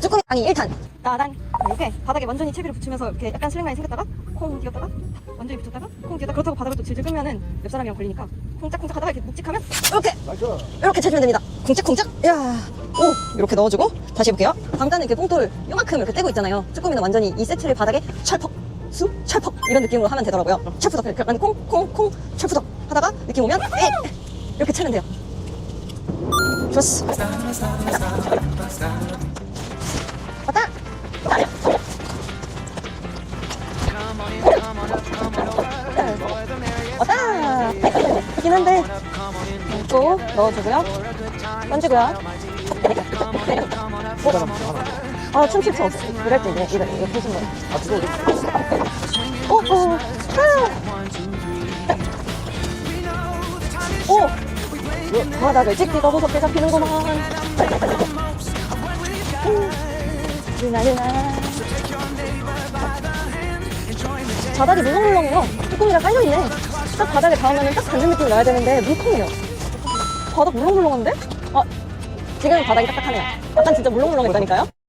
쭈꾸미 강의 1탄. 따단 이렇게 바닥에 완전히 채비를 붙이면서 이렇게 약간 슬랭라인 생겼다가 콩 뛰었다가 완전히 붙였다가 콩 뛰었다가 그렇다고 바닥을 또 질질 끌면은 옆 사람이랑 걸리니까 콩짝콩짝 하다가 이렇게 묵직하면 이렇게. 이렇게 쳐주면 됩니다. 쿵짝쿵짝. 야. 오. 이렇게 넣어주고 다시 해볼게요. 방탄은 이렇게 뽕돌 요만큼 이렇게 떼고 있잖아요. 쭈꾸미는 완전히 이 세트를 바닥에 찰퍽. 수, 찰퍽 이런 느낌으로 하면 되더라고요. 찰푸덕 이렇게 약간 콩, 콩, 콩, 찰푸덕 하다가 느낌 오면 에 이렇게 차면 돼요. 좋았어. 왔다. 왔다. 하긴 한데 또 넣어주고요. 던지고요. 어? 아, 춤출 수 없어. 이럴 때 이제 이거 이거 보신 거예요. 오, 오, 아. 오, 바닥을 찍기가 무섭게 잡히는구만. 유나. 바닥이 물렁물렁해요. 뚜껑이랑 깔려있네. 딱 바닥에 닿으면 딱 닿는 느낌이 나야 되는데 물컹해요. 바닥 물렁물렁한데? 아, 지금 바닥이 딱딱하네요. 약간 진짜 물렁물렁했다니까요?